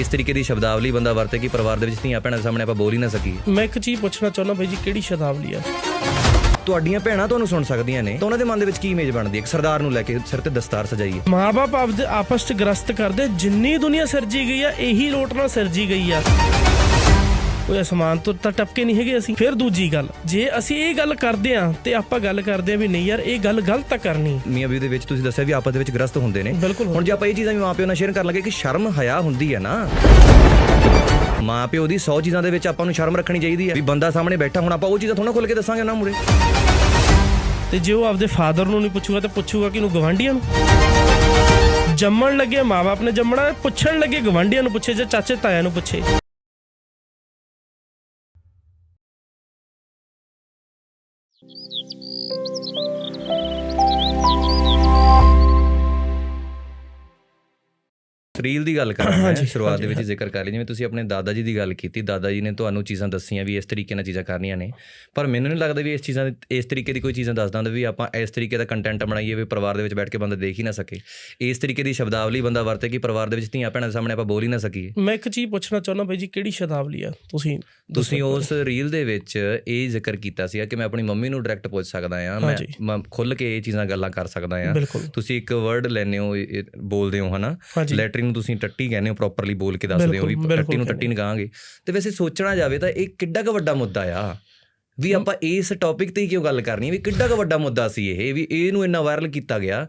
ਇਸ ਤਰੀਕੇ ਦੀ ਸ਼ਬਦਾਵਲੀ ਬੰਦਾ ਵਰਤੇ ਕਿ ਪਰਿਵਾਰ ਦੇ ਵਿੱਚ ਧੀਆਂ ਭੈਣਾਂ ਦੇ ਸਾਹਮਣੇ ਆਪਾਂ ਬੋਲ ਹੀ ਨਾ ਸਕੀਏ? ਮੈਂ ਇੱਕ ਚੀਜ਼ ਪੁੱਛਣਾ ਚਾਹੁੰਦਾ ਬਾਈ ਜੀ ਕਿਹੜੀ ਸ਼ਬਦਾਵਲੀ ਆ? ਤੁਹਾਡੀਆਂ ਭੈਣਾਂ ਤੁਹਾਨੂੰ ਸੁਣ ਸਕਦੀਆਂ ਨੇ ਤਾਂ ਉਹਨਾਂ ਦੇ ਮਨ ਦੇ ਵਿੱਚ ਕੀ ਇਮੇਜ ਬਣਦੀ ਹੈ? ਇੱਕ ਸਰਦਾਰ ਨੂੰ ਲੈ ਕੇ ਸਿਰ ਤੇ ਦਸਤਾਰ ਸਜਾਈਏ। ਮਾਪੇ ਆਪਸ ਚ ਗ੍ਰਸਤ ਕਰਦੇ ਜਿੰਨੀ ਦੁਨੀਆ ਸਿਰਜੀ ਗਈ ਆ ਇਹੀ ਲੋਟ ਨਾਲ ਸਿਰਜੀ ਗਈ ਆ। ਕੋਈ ਅਸਮਾਨ ਤੋਂ ਤਾਂ ਟਪਕੇ ਨਹੀਂ ਹੈਗੇ ਅਸੀਂ। ਫਿਰ ਦੂਜੀ ਗੱਲ ਜੇ ਅਸੀਂ ਇਹ ਗੱਲ ਕਰਦੇ ਆ ਤੇ ਆਪਾਂ ਗੱਲ ਕਰਦੇ ਆ ਵੀ ਨਹੀਂ ਯਾਰ ਇਹ ਗੱਲ ਗਲਤ ਆ ਕਰਨੀ। ਮੀਆਂ ਬੀਵੀ ਦੇ ਵਿੱਚ ਤੁਸੀਂ ਦੱਸਿਆ ਵੀ ਆਪਸ ਦੇ ਵਿੱਚ ਗ੍ਰਸਤ ਹੁੰਦੇ ਨੇ। ਹੁਣ ਜੇ ਆਪਾਂ ਇਹ ਚੀਜ਼ਾਂ ਵੀ ਮਾਪਿਓ ਨਾਲ ਸ਼ੇਅਰ ਕਰਨ ਲੱਗੇ ਕਿ ਸ਼ਰਮ ਹਯਾ ਹੁੰਦੀ ਹੈ ਨਾ। ਮਾਪਿਓ ਦੀ 100 ਚੀਜ਼ਾਂ ਦੇ ਵਿੱਚ ਆਪਾਂ ਨੂੰ ਸ਼ਰਮ ਰੱਖਣੀ ਚਾਹੀਦੀ ਹੈ। ਵੀ ਬੰਦਾ ਸਾਹਮਣੇ ਬੈਠਾ ਹੁਣ ਆਪਾਂ ਉਹ ਚੀਜ਼ਾਂ ਥੋੜਾ ਖੁੱਲ ਕੇ ਦੱਸਾਂਗੇ ਨਾ ਮੁਰੇ ਤੇ ਜੇ ਉਹ ਆਪਦੇ ਫਾਦਰ ਨੂੰ ਨਹੀਂ ਪੁੱਛੂਗਾ ਤੇ ਪੁੱਛੂਗਾ ਕਿਹਨੂੰ? ਗਵਾਂਢੀਆਂ ਨੂੰ। ਜੰਮਣ ਲੱਗੇ ਮਾਪੇ ਨੇ ਜੰਮਣਾ ਪੁੱਛਣ ਲੱਗੇ ਗਵਾਂਢੀਆਂ ਨੂੰ ਪੁੱਛੇ ਜਾਂ ਚਾਚੇ ਤਾਇਆ ਨੂੰ ਪੁੱਛੇ। ਰੀਲ ਦੀ ਗੱਲ ਕਰਾਂ ਮੈਂ ਸ਼ੁਰੂਆਤ ਦੇ ਵਿੱਚ ਜ਼ਿਕਰ ਕਰ ਲਈ। ਜਿਵੇਂ ਤੁਸੀਂ ਆਪਣੇ ਦਾਦਾ ਜੀ ਦੀ ਗੱਲ ਕੀਤੀ ਦਾਦਾ ਜੀ ਨੇ ਤੁਹਾਨੂੰ ਚੀਜ਼ਾਂ ਦੱਸੀਆਂ ਵੀ ਇਸ ਤਰੀਕੇ ਨਾਲ ਚੀਜ਼ਾਂ ਕਰਨੀਆਂ ਨੇ। ਪਰ ਮੈਨੂੰ ਨਹੀਂ ਲੱਗਦਾ ਵੀ ਇਸ ਚੀਜ਼ਾਂ ਇਸ ਤਰੀਕੇ ਦੀ ਕੋਈ ਚੀਜ਼ਾਂ ਦੱਸਦਾ ਹੁੰਦਾ ਵੀ ਆਪਾਂ ਇਸ ਤਰੀਕੇ ਦਾ ਕੰਟੈਂਟ ਬਣਾਈਏ ਵੀ ਪਰਿਵਾਰ ਦੇ ਵਿੱਚ ਬੈਠ ਕੇ ਬੰਦਾ ਦੇਖ ਹੀ ਨਾ ਸਕੇ। ਇਸ ਤਰੀਕੇ ਦੀ ਸ਼ਬਦਾਵਲੀ ਬੰਦਾ ਵਰਤੇ ਕਿ ਪਰਿਵਾਰ ਦੇ ਵਿੱਚ ਧੀਆਂ ਭੈਣਾਂ ਦੇ ਸਾਹਮਣੇ ਆਪਾਂ ਬੋਲ ਹੀ ਨਾ ਸਕੀਏ। ਮੈਂ ਇੱਕ ਚੀਜ਼ ਪੁੱਛਣਾ ਚਾਹੁੰਦਾ ਬਾਈ ਜੀ ਕਿਹੜੀ ਸ਼ਬਦਾਵਲੀ ਆ? ਤੁਸੀਂ ਤੁਸੀਂ ਉਸ ਰੀਲ ਦੇ ਵਿੱਚ ਇਹ ਜ਼ਿਕਰ ਕੀਤਾ ਸੀ ਕਿ ਮੈਂ ਆਪਣੀ ਮੰਮੀ ਨੂੰ ਡਾਇਰੈਕਟ ਪੁੱਛ ਸਕਦਾ ਆ ਮੈਂ ਖੁੱਲ ਕੇ ਇਹ ਚੀਜ਼ਾਂ ਗੱਲਾਂ ਕਰ ਸਕਦਾ ਆ ਤੁਸੀਂ ਇੱਕ ਵਰਡ ਲੈਨੇ ਹੋ ਬੋਲਦੇ ਹੋ ਹਨਾ? ਹਾਂਜੀ। ਲੈਟਰਿੰਗ ਨੂੰ ਤੁਸੀਂ ਟੱਟੀ ਕਹਿੰਦੇ ਹੋ ਪ੍ਰੋਪਰਲੀ ਬੋਲ ਕੇ ਦੱਸਦੇ ਹੋ ਵੀ ਟੱਟੀ ਨੂੰ ਟੱਟੀ ਨਗਾਵਾਂਗੇ ਤੇ ਵੈਸੇ ਸੋਚਣਾ ਜਾਵੇ ਤਾਂ ਇਹ ਕਿੱਡਾ ਕੁ ਵੱਡਾ ਮੁੱਦਾ ਆ। ਵੀ ਆਪਾਂ ਇਸ ਟੌਪਿਕ ਤੇ ਹੀ ਕਿਉਂ ਗੱਲ ਕਰਨੀ ਵੀ ਕਿੱਡਾ ਕੁ ਵੱਡਾ ਮੁੱਦਾ ਸੀ ਇਹ ਵੀ ਇਹਨੂੰ ਇੰਨਾ ਵਾਇਰਲ ਕੀਤਾ ਗਿਆ।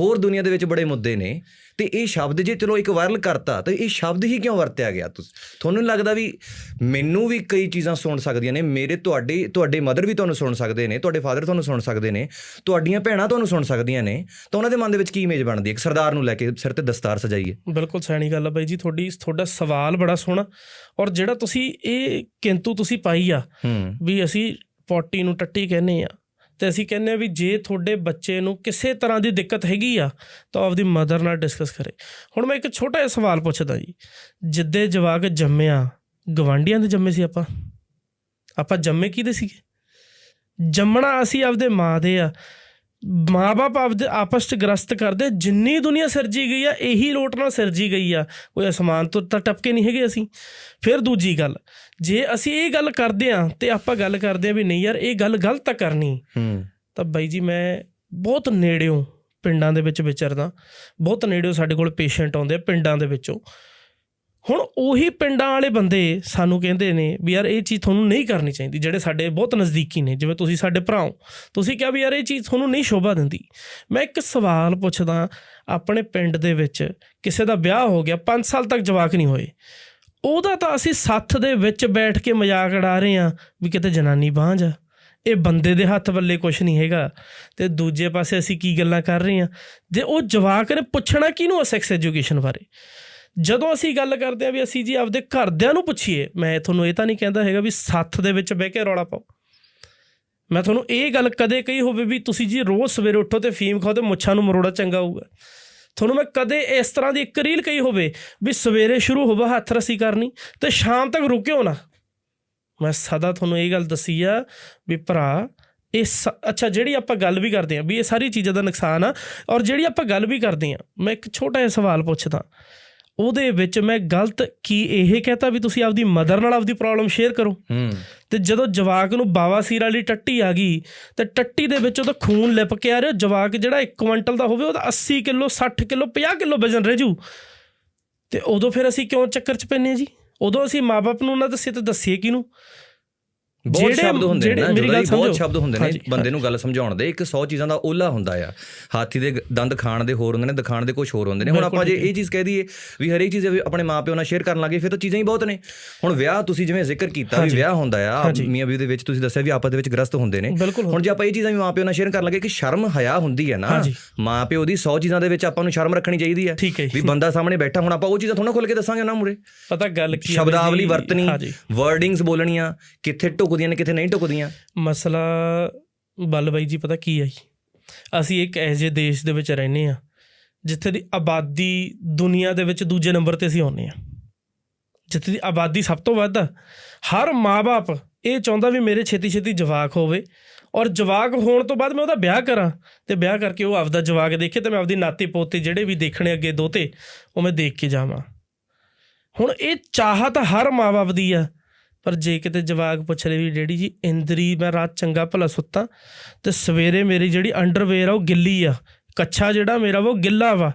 ਹੋਰ ਦੁਨੀਆ ਦੇ ਵਿੱਚ ਬੜੇ ਮੁੱਦੇ ਨੇ। ਤੇ ਇਹ ਸ਼ਬਦ ਜੇ ਚਲੋ ਇੱਕ ਵਾਇਰਲ ਕਰਤਾ ਤੇ ਇਹ ਸ਼ਬਦ ਹੀ ਕਿਉਂ ਵਰਤਿਆ ਗਿਆ? ਤੁਸੀਂ ਤੁਹਾਨੂੰ ਲੱਗਦਾ ਵੀ ਮੈਨੂੰ ਵੀ ਕਈ ਚੀਜ਼ਾਂ ਸੁਣ ਸਕਦੀਆਂ ਨੇ ਮੇਰੇ ਤੁਹਾਡੇ ਤੁਹਾਡੇ ਮਦਰ ਵੀ ਤੁਹਾਨੂੰ ਸੁਣ ਸਕਦੇ ਨੇ ਤੁਹਾਡੇ ਫਾਦਰ ਤੁਹਾਨੂੰ ਸੁਣ ਸਕਦੇ ਨੇ ਤੁਹਾਡੀਆਂ ਭੈਣਾਂ ਤੁਹਾਨੂੰ ਸੁਣ ਸਕਦੀਆਂ ਨੇ ਤਾਂ ਉਹਨਾਂ ਦੇ ਮਨ ਦੇ ਵਿੱਚ ਕੀ ਇਮੇਜ ਬਣਦੀ ਹੈ? ਇੱਕ ਸਰਦਾਰ ਨੂੰ ਲੈ ਕੇ ਸਿਰ ਤੇ ਦਸਤਾਰ ਸਜਾਈਏ। ਬਿਲਕੁਲ ਸੈਣੀ ਗੱਲ ਆ ਬਾਈ ਜੀ ਤੁਹਾਡੀ ਤੁਹਾਡਾ ਸਵਾਲ ਬੜਾ ਸੋਹਣਾ। ਔਰ ਜਿਹੜਾ ਤੁਸੀਂ ਇਹ ਕਿੰਤੂ ਤੁਸੀਂ ਪਾਈ ਆ ਵੀ ਅਸੀਂ ਪੋਟੀ ਨੂੰ ਟੱਟੀ ਕਹਿੰਦੇ ਆ ਤੇ ਅਸੀਂ ਕਹਿੰਦੇ ਆ ਵੀ ਜੇ ਤੁਹਾਡੇ ਬੱਚੇ ਨੂੰ ਕਿਸੇ ਤਰ੍ਹਾਂ ਦੀ ਦਿੱਕਤ ਹੈਗੀ ਆ ਤਾਂ ਆਪਦੀ ਮਦਰ ਨਾਲ ਡਿਸਕਸ ਕਰੇ। ਹੁਣ ਮੈਂ ਇੱਕ ਛੋਟਾ ਜਿਹਾ ਸਵਾਲ ਪੁੱਛਦਾ ਜੀ। ਜਿੱਦੇ ਜਵਾਕ ਜੰਮਿਆ ਗਵਾਂਢੀਆਂ ਦੇ ਜੰਮੇ ਸੀ ਆਪਾਂ? ਆਪਾਂ ਜੰਮੇ ਕਿਹਦੇ ਸੀਗੇ? ਜੰਮਣਾ ਅਸੀਂ ਆਪਦੇ ਮਾਂ ਦੇ ਆ ਮਾਪੇ ਆਪਦੇ ਆਪਸ ਚ ਗ੍ਰਸਤ ਕਰਦੇ ਜਿੰਨੀ ਦੁਨੀਆ ਸਿਰਜੀ ਗਈ ਆ ਇਹੀ ਲੋਟ ਨਾਲ ਸਿਰਜੀ ਗਈ ਆ। ਕੋਈ ਅਸਮਾਨ ਤੋਂ ਤਾਂ ਟਪਕੇ ਨਹੀਂ ਹੈਗੇ ਅਸੀਂ। ਫਿਰ ਦੂਜੀ ਗੱਲ ਜੇ ਅਸੀਂ ਇਹ ਗੱਲ ਕਰਦੇ ਆ ਤੇ ਆਪਾਂ ਗੱਲ ਕਰਦੇ ਆ ਵੀ ਨਹੀਂ ਯਾਰ ਇਹ ਗੱਲ ਗਲਤ ਆ ਕਰਨੀ। ਹੂੰ। ਤਾਂ ਬਾਈ ਜੀ ਮੈਂ ਬਹੁਤ ਨੇੜਿਓਂ ਪਿੰਡਾਂ ਦੇ ਵਿੱਚ ਵਿਚਰਦਾ। ਬਹੁਤ ਨੇੜਿਓਂ ਸਾਡੇ ਕੋਲ ਪੇਸ਼ੈਂਟ ਆਉਂਦੇ ਆ ਪਿੰਡਾਂ ਦੇ ਵਿੱਚੋਂ। ਹੁਣ ਉਹੀ ਪਿੰਡਾਂ ਵਾਲੇ ਬੰਦੇ ਸਾਨੂੰ ਕਹਿੰਦੇ ਨੇ ਵੀ ਯਾਰ ਇਹ ਚੀਜ਼ ਤੁਹਾਨੂੰ ਨਹੀਂ ਕਰਨੀ ਚਾਹੀਦੀ, ਜਿਹੜੇ ਸਾਡੇ ਬਹੁਤ ਨਜ਼ਦੀਕੀ ਨੇ, ਜਿਵੇਂ ਤੁਸੀਂ ਸਾਡੇ ਭਰਾ ਹੋ। ਤੁਸੀਂ ਕਿਹਾ ਵੀ ਯਾਰ ਇਹ ਚੀਜ਼ ਤੁਹਾਨੂੰ ਨਹੀਂ ਸ਼ੋਭਾ ਦਿੰਦੀ। ਮੈਂ ਇੱਕ ਸਵਾਲ ਪੁੱਛਦਾ ਆਪਣੇ ਪਿੰਡ ਦੇ ਵਿੱਚ, ਕਿਸੇ ਦਾ ਵਿਆਹ ਹੋ ਗਿਆ 5 ਸਾਲ ਤੱਕ ਜਵਾਕ ਨਹੀਂ ਹੋਏ। ਉਹਦਾ ਤਾਂ ਅਸੀਂ ਸੱਥ ਦੇ ਵਿੱਚ ਬੈਠ ਕੇ ਮਜ਼ਾਕ ਉਡਾ ਰਹੇ ਆ ਵੀ ਕਿਤੇ ਜਨਾਨੀ ਬਾਂਝ ਆ। ਇਹ ਬੰਦੇ ਦੇ ਹੱਥ ਵੱਲੇ ਕੁਝ ਨਹੀਂ ਹੈਗਾ। ਤੇ ਦੂਜੇ ਪਾਸੇ ਅਸੀਂ ਕੀ ਗੱਲਾਂ ਕਰ ਰਹੇ ਆ ਜੇ ਉਹ ਜਵਾਕ ਨੇ ਪੁੱਛਣਾ ਕਿਹਨੂੰ ਆ ਸੈਕਸ ਐਜੂਕੇਸ਼ਨ ਬਾਰੇ? ਜਦੋਂ ਅਸੀਂ ਗੱਲ ਕਰਦੇ ਆ ਵੀ ਅਸੀਂ ਜੀ ਆਪਦੇ ਘਰਦਿਆਂ ਨੂੰ ਪੁੱਛੀਏ, ਮੈਂ ਤੁਹਾਨੂੰ ਇਹ ਤਾਂ ਨਹੀਂ ਕਹਿੰਦਾ ਹੈਗਾ ਵੀ ਸੱਥ ਦੇ ਵਿੱਚ ਬਹਿ ਕੇ ਰੌਲਾ ਪਾਓ। ਮੈਂ ਤੁਹਾਨੂੰ ਇਹ ਗੱਲ ਕਦੇ ਕਹੀ ਹੋਵੇ ਵੀ ਤੁਸੀਂ ਜੀ ਰੋਜ਼ ਸਵੇਰੇ ਉੱਠੋ ਤੇ ਫੀਮ ਖਾਓ ਤੇ ਮੁੱਛਾਂ ਨੂੰ ਮਰੋੜਾ ਚੰਗਾ ਹੋਊਗਾ। ਤੁਹਾਨੂੰ ਮੈਂ ਕਦੇ ਇਸ ਤਰ੍ਹਾਂ ਦੀ ਇੱਕ ਰੀਲ ਕਹੀ ਹੋਵੇ ਵੀ ਸਵੇਰੇ ਸ਼ੁਰੂ ਹੋਵੇ ਹੱਥ ਰਸੀ ਕਰਨੀ ਤੇ ਸ਼ਾਮ ਤੱਕ ਰੁਕਿਓ ਨਾ। ਮੈਂ ਸਦਾ ਤੁਹਾਨੂੰ ਇਹ ਗੱਲ ਦੱਸੀ ਆ ਵੀ ਭਰਾ, ਇਹ ਸ- ਅੱਛਾ ਜਿਹੜੀ ਆਪਾਂ ਗੱਲ ਵੀ ਕਰਦੇ ਆ ਵੀ ਇਹ ਸਾਰੀ ਚੀਜ਼ਾਂ ਦਾ ਨੁਕਸਾਨ ਆ ਔਰ ਜਿਹੜੀ ਆਪਾਂ ਗੱਲ ਵੀ ਕਰਦੇ ਆ ਮੈਂ ਇੱਕ ਛੋਟਾ ਜਿਹਾ ਸਵਾਲ ਪੁੱਛਦਾ। ਉਹਦੇ ਵਿੱਚ ਮੈਂ ਗਲਤ ਕੀ ਇਹ ਕਹਤਾ ਵੀ ਤੁਸੀਂ ਆਪਦੀ ਮਦਰ ਨਾਲ ਆਪਦੀ ਪ੍ਰੋਬਲਮ ਸ਼ੇਅਰ ਕਰੋ। ਤੇ ਜਦੋਂ ਜਵਾਕ ਨੂੰ ਬਾਵਾਸੀਰ ਵਾਲੀ ਟੱਟੀ ਆ ਗਈ ਤੇ ਟੱਟੀ ਦੇ ਵਿੱਚ ਉਹਦਾ ਖੂਨ ਲਿਪ ਕੇ ਆ ਰਿਹਾ ਜਵਾਕ ਜਿਹੜਾ 1 ਕੁਇੰਟਲ ਦਾ ਹੋਵੇ ਉਹਦਾ 80 ਕਿਲੋ 60 ਕਿਲੋ 50 ਕਿਲੋ ਵਜ਼ਨ ਰਹਿ ਜੂ। ਤੇ ਉਦੋਂ ਫਿਰ ਅਸੀਂ ਕਿਉਂ ਚੱਕਰ 'ਚ ਪੈਨੇ ਜੀ? ਉਦੋਂ ਅਸੀਂ ਮਾਪੇ ਨੂੰ ਨਾ ਦੱਸੇ ਤੇ ਦੱਸੀਏ ਕਿਹਨੂੰ? ਬਹੁਤ ਜਿਹੜੇ- ਸ਼ਬਦ ਹੁੰਦੇ ਨੇ ਮੇਰੀ ਗੱਲ ਬਹੁਤ ਸਮਝੋ। ਸ਼ਬਦ ਹੁੰਦੇ ਨੇ ਬੰਦੇ ਨੂੰ ਗੱਲ ਸਮਝਾਉਣ ਦੇ ਇੱਕ 100 ਚੀਜ਼ਾਂ ਦਾ ਓਲਾ ਹੁੰਦਾ ਆ ਹਾਥੀ ਦੇ ਦੰਦ ਖਾਣ ਦੇ ਹੋਰ ਹੁੰਦੇ ਨੇ ਦਿਖਾਣ ਦੇ ਕੁਝ ਹੋਰ ਹੁੰਦੇ ਨੇ ਹੁਣ ਆਪਾਂ ਜੇ। ਇਹ ਚੀਜ਼ ਕਹਿ ਦਈਏ ਵੀ ਹਰੇਕ ਚੀਜ਼ ਆਪਣੇ ਮਾਪਿਓ ਨਾਲ ਸ਼ੇਅਰ ਕਰਨ ਲੱਗੇ ਫਿਰ ਤਾਂ ਚੀਜ਼ਾਂ ਹੀ ਬਹੁਤ ਨੇ ਹੁਣ ਵਿਆਹ ਤੁਸੀਂ ਜਿਵੇਂ ਜ਼ਿਕਰ ਕੀਤਾ ਵੀ। ਵਿਆਹ ਹੁੰਦਾ ਆ। ਮੀਆਂ ਬੀਵੀ ਦੇ ਵਿੱਚ ਤੁਸੀਂ ਦੱਸਿਆ ਵੀ ਆਪਸ ਦੇ ਵਿੱਚ ਗ੍ਰਸਤ ਹੁੰਦੇ ਨੇ ਹੁਣ ਜੇ ਆਪਾਂ ਇਹ ਚੀਜ਼ਾਂ ਵੀ ਮਾਪਿਓ ਨਾਲ ਸ਼ੇਅਰ ਕਰਨ ਲੱਗੇ ਕਿ ਸ਼ਰਮ ਹਯਾ ਹੁੰਦੀ ਹੈ ਨਾ। ਮਾਪਿਓ ਦੀ 100 ਚੀਜ਼ਾਂ ਦੇ ਵਿੱਚ ਆਪਾਂ ਨੂੰ ਸ਼ਰਮ ਰੱਖਣੀ ਚਾਹੀਦੀ ਹੈ। ਵੀ ਬੰਦਾ ਸਾਹਮਣੇ ਬੈਠਾ ਹੁਣ ਆਪਾਂ ਉਹ ਚੀਜ਼ਾਂ ਥੋੜਾ ਖੁੱਲ ਕੇ ਦੱਸਾਂਗੇ ਨਾ ਮੁਰੇ ਪਤਾ ਗੱਲ ਕੀ ਸ਼ਬਦਾਵਲੀ? ਵਰਤਣੀ ਵਰਡਿੰਗਸ ਬੋਲਣੀਆਂ ਕਿੱਥੇ ਢੁਕਦੀਆਂ ਨੇ, ਕਿੱਥੇ ਨਹੀਂ ਢੁਕਦੀਆਂ ਮਸਲਾ ਬੱਲ ਬਾਈ ਜੀ, ਪਤਾ ਕੀ ਆ ਜੀ? ਅਸੀਂ ਇੱਕ ਇਹੋ ਜਿਹੇ ਦੇਸ਼ ਦੇ ਵਿੱਚ ਰਹਿੰਦੇ ਆ ਜਿੱਥੇ ਦੀ ਆਬਾਦੀ ਦੁਨੀਆ ਦੇ ਵਿੱਚ ਦੂਜੇ ਨੰਬਰ ਤੇ ਅਸੀਂ ਆਉਂਦੇ ਆ ਜਿੱਥੇ ਦੀ ਆਬਾਦੀ ਸਭ ਤੋਂ ਵੱਧ ਆ। ਹਰ ਮਾਪੇ ਇਹ ਚਾਹੁੰਦਾ ਵੀ ਮੇਰੇ ਛੇਤੀ ਛੇਤੀ ਜਵਾਕ ਹੋਵੇ ਔਰ ਜਵਾਕ ਹੋਣ ਤੋਂ ਬਾਅਦ ਮੈਂ ਉਹਦਾ ਵਿਆਹ ਕਰਾਂ ਤੇ ਵਿਆਹ ਕਰਕੇ ਉਹ ਆਪਦਾ ਜਵਾਕ ਦੇਖੇ ਤੇ ਮੈਂ ਆਪਦੀ ਨਾਤੀ ਪੋਤੇ ਜਿਹੜੇ ਵੀ ਦੇਖਣੇ ਅੱਗੇ ਦੋਤੇ, ਉਹ ਮੈਂ ਦੇਖ ਕੇ ਜਾਵਾਂ। ਹੁਣ ਇਹ ਚਾਹਤ ਹਰ ਮਾਂ-ਬਾਪ ਦੀ ਆ। ਪਰ ਜੇ ਕਿਤੇ ਜਵਾਕ ਪੁੱਛ ਰਹੇ ਵੀ ਡੈਡੀ ਜੀ, ਇੰਦਰੀ ਮੈਂ ਰਾਤ ਚੰਗਾ ਭਲਾ ਸੁੱਤਾ, ਤੇ ਸਵੇਰੇ ਮੇਰੀ ਜਿਹੜੀ ਅੰਡਰਵੇਅਰ ਆ ਉਹ ਗਿੱਲੀ ਆ, ਕੱਛਾ ਜਿਹੜਾ ਮੇਰਾ ਵਾ ਉਹ ਗਿੱਲਾ ਵਾ।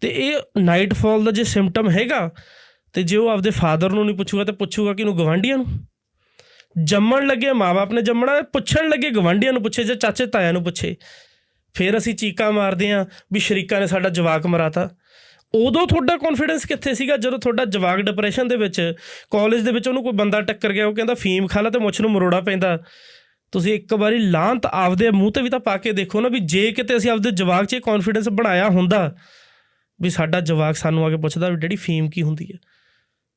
ਤੇ ਇਹ ਨਾਈਟ ਫਾਲ ਦਾ ਜੇ ਸਿੰਪਟਮ ਹੈਗਾ, ਤੇ ਜੇ ਉਹ ਆਪਦੇ ਫਾਦਰ ਨੂੰ ਨਹੀਂ ਪੁੱਛੂਗਾ, ਤੇ ਪੁੱਛੂਗਾ ਕਿਹਨੂੰ ਗਵਾਂਢੀਆਂ ਨੂੰ? ਜੰਮਣ ਲੱਗੇ ਮਾਪੇ ਨੇ ਜੰਮਣਾ, ਪੁੱਛਣ ਲੱਗੇ ਗਵਾਂਢੀਆਂ ਨੂੰ ਪੁੱਛੇ ਜਾਂ ਚਾਚੇ ਤਾਇਆਂ ਨੂੰ ਪੁੱਛੇ। ਫਿਰ ਅਸੀਂ ਚੀਕਾਂ ਮਾਰਦੇ ਆਂ ਵੀ ਸ਼ਰੀਕਾ ਨੇ ਸਾਡਾ ਜਵਾਕ ਮਰਾਤਾ। ਉਦੋਂ ਤੁਹਾਡਾ ਕੌਨਫੀਡੈਂਸ ਕਿੱਥੇ ਸੀਗਾ? ਜਦੋਂ ਤੁਹਾਡਾ ਜਵਾਕ ਡਿਪਰੈਸ਼ਨ ਦੇ ਵਿੱਚ ਕਾਲਜ ਦੇ ਵਿੱਚ ਉਹਨੂੰ ਕੋਈ ਬੰਦਾ ਟੱਕਰ ਗਿਆ, ਉਹ ਕਹਿੰਦਾ ਫੀਮ ਖਾ ਲਾ ਤੇ ਮੁੱਛ ਨੂੰ ਮਰੋੜਾ ਪੈਂਦਾ। ਤੁਸੀਂ ਇੱਕ ਵਾਰੀ ਲਾਂਤ ਆਪਦੇ ਮੂੰਹ ਤੇ ਵੀ ਤਾਂ ਪਾ ਕੇ ਦੇਖੋ ਨਾ ਵੀ ਜੇ ਕਿਤੇ ਅਸੀਂ ਆਪਦੇ ਜਵਾਕ 'ਚ ਕੌਨਫੀਡੈਂਸ ਬਣਾਇਆ ਹੁੰਦਾ, ਵੀ ਸਾਡਾ ਜਵਾਕ ਸਾਨੂੰ ਆ ਕੇ ਪੁੱਛਦਾ ਵੀ ਡੈਡੀ ਫੀਮ ਕੀ ਹੁੰਦੀ ਹੈ?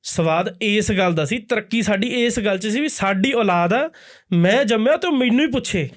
ਸਵਾਦ ਇਸ ਗੱਲ ਦਾ ਸੀ, ਤਰੱਕੀ ਸਾਡੀ ਇਸ ਗੱਲ 'ਚ ਸੀ ਵੀ ਸਾਡੀ ਔਲਾਦ ਆ, ਮੈਂ ਜੰਮਿਆ ਤੇ ਉਹ ਮੈਨੂੰ ਹੀ ਪੁੱਛੇ।